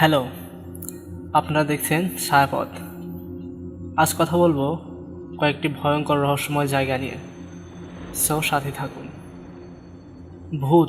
Hello, আপনারা দেখছেন ছায়াপথ। আজ কথা বলব কয়েকটি ভয়ঙ্কর রহস্যময় জায়গা নিয়ে। সো, সাথে থাকুন। ভূত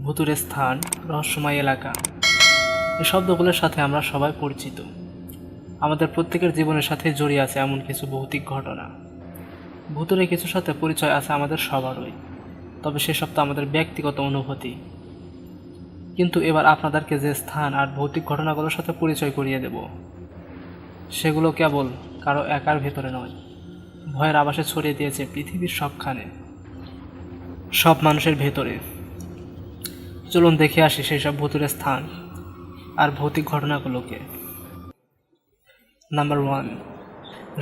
ভূতুরের স্থান, রহস্যময় এলাকা। এই শব্দগুলোর সাথে আমরা সবাই পরিচিত। আমাদের প্রত্যেকের জীবনের সাথে জড়িয়ে আছে এমন কিছু ভৌতিক ঘটনা। ভূতুরে কিছুর সাথে পরিচয় আছে আমাদের সবারই। তবে সেসব তো আমাদের ব্যক্তিগত অনুভূতি। কিন্তু এবার আপনাদেরকে যে স্থান আর ভৌতিক ঘটনাগুলোর সাথে পরিচয় করিয়ে দেব, সেগুলো কেবল কারও একার ভেতরে নয়, ভয়ের আবাসে ছড়িয়ে দিয়েছে পৃথিবীর সবখানে, সব মানুষের ভেতরে। চলুন দেখে আসি সেই সব ভূতুরের স্থান আর ভৌতিক ঘটনাগুলোকে। নাম্বার ওয়ান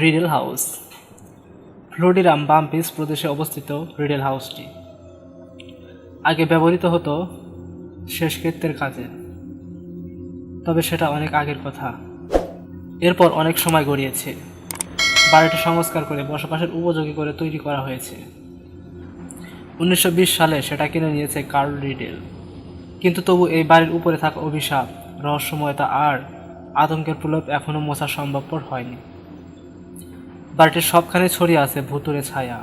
রিডেল হাউস ফ্লোরিডাম বাম্পিস প্রদেশে অবস্থিত রিডেল হাউসটি আগে ব্যবহৃত হতো শেষকৃত্যের কাজে। তবে সেটা অনেক আগের কথা। এরপর অনেক সময় গড়িয়েছে। বাড়িটি সংস্কার করে বসবাসের উপযোগী করে তৈরি করা হয়েছে। উনিশশো বিশ সালে সেটা কিনে নিয়েছে কার্ল রিডেল। কিন্তু তবু এই বাড়ির উপরে থাকা অভিশাপ, রহস্যময়তা আর আতঙ্কের প্রলোভ এখনও মোছা সম্ভবপর হয়নি। বাড়িটির সবখানে ছড়িয়ে আছে ভুতুরে ছায়া।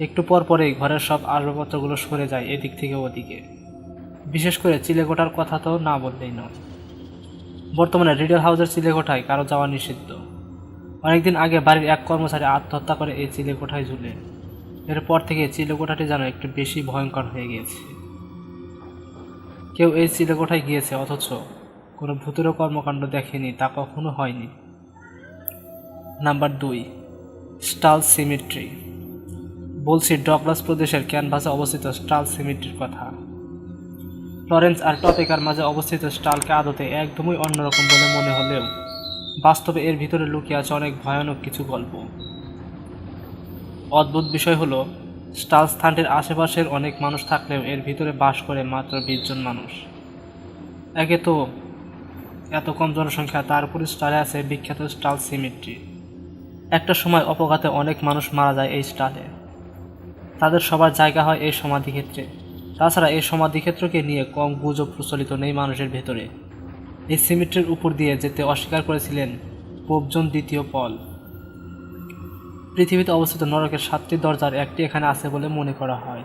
একটু পর পরেই ঘরের সব আসবাবপত্রগুলো সরে যায় এদিক থেকে ওদিকে। বিশেষ করে চিলেকোঠার কথা তো না বললেই নয়। বর্তমানে রিডেল হাউসের চিলেকোঠায় কারও যাওয়া নিষিদ্ধ। অনেকদিন আগে বাড়ির এক কর্মচারী আত্মহত্যা করে এই চিলেকোঠায় ঝুলে। এরপর থেকে চিলেকোঠাটি যেন একটু বেশি ভয়ঙ্কর হয়ে গিয়েছে। কেউ এই চিলেকোঠায় গিয়েছে, অথচ কোনো ভূতেরও কর্মকাণ্ড দেখেনি, তা কখনো হয়নি। নাম্বার দুই, স্টাল সিমিট্রি। বলছি, ডগলাস প্রদেশের ক্যানভাসে অবস্থিত স্টাল সিমিট্রির কথা। লরেন্স আর টপেকার মাঝে অবস্থিত স্টালকে আদতে একদমই অন্যরকম বলে মনে হলেও বাস্তবে এর ভিতরে লুকিয়ে আছে অনেক ভয়ানক কিছু গল্প। অদ্ভুত বিষয় হলো, স্টাল স্থানটির আশেপাশের অনেক মানুষ থাকলেও এর ভিতরে বাস করে মাত্র বিশ জন মানুষ। একে তো এত কম জনসংখ্যা, তার উপরে স্টালে আছে বিখ্যাত স্টাল সিমিট্রি। একটা সময় অপঘাতে অনেক মানুষ মারা যায় এই স্টালে। তাদের সবার জায়গা হয় এই সমাধিক্ষেত্রে। তাছাড়া এই সমাধিক্ষেত্রকে নিয়ে কম গুজব প্রচলিত নেই মানুষের ভেতরে। এই সিমেন্টের উপর দিয়ে যেতে অস্বীকার করেছিলেন পোপজন দ্বিতীয় পল। পৃথিবীতে অবস্থিত নরকের সাতটি দরজার একটি এখানে আছে বলে মনে করা হয়।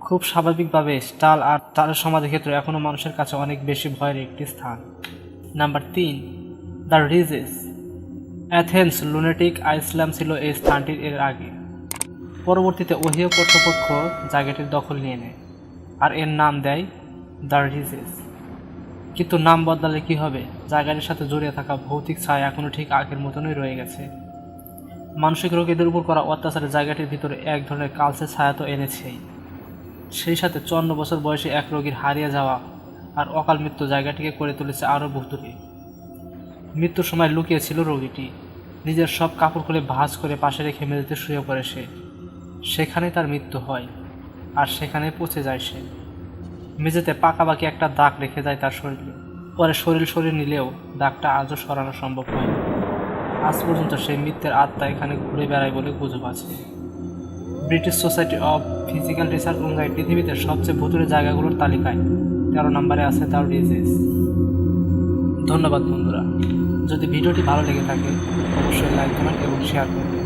খুব স্বাভাবিকভাবে স্টাল আর তার সমাধিক্ষেত্র এখনও মানুষের কাছে অনেক বেশি ভয়ের একটি স্থান। নাম্বার তিন, the ridges. Athens, lunatic asylum ছিল এই স্থানটির এর আগে। পরবর্তীতে ওহিও কর্তৃপক্ষ জায়গাটির দখল নিয়ে নেয়, আর এর নাম দেয় দ্য রিজেস কিন্তু নাম বদলালে কি হবে? জায়গাটির সাথে জড়িয়ে থাকা ভৌতিক ছায়া এখনও ঠিক আগের মতনই রয়ে গেছে। মানসিক রোগীদের উপর করা অত্যাচারের জায়গাটির ভিতরে এক ধরনের কালসের ছায়া তো এনেছেই। সেই সাথে চুয়ান্ন বছর বয়সে এক রোগীর হারিয়ে যাওয়া আর অকাল মৃত্যু জায়গাটিকে করে তুলেছে আরও ভুতুরে মৃত্যুর সময় লুকিয়েছিল রোগীটি। নিজের সব কাপড় খুলে ভাঁজ করে পাশে রেখে মেঝেতে শুয়ে পড়ে সে। সেখানে তার মৃত্যু হয়, আর সেখানে পচে যায় সে। মেঝেতে পাকাবাকি একটা দাগ রেখে যায় তার শরীরে। পরে শরীর শরীর নিলেও দাগটা আজও সরানো সম্ভব হয় আজ পর্যন্ত সেই মৃত্যুর আত্মা এখানে ঘুরে বেড়ায় বলে গুজব আছে। British Society of Physical Research অনুযায়ী পৃথিবীতে সবচেয়ে ভুতুরে জায়গাগুলোর তালিকায় তেরো নম্বরে আছে তার রিজেস ধন্যবাদ বন্ধুরা। যদি ভিডিওটি ভালো লেগে থাকে, অবশ্যই লাইক, কমেন্ট এবং শেয়ার করবেন।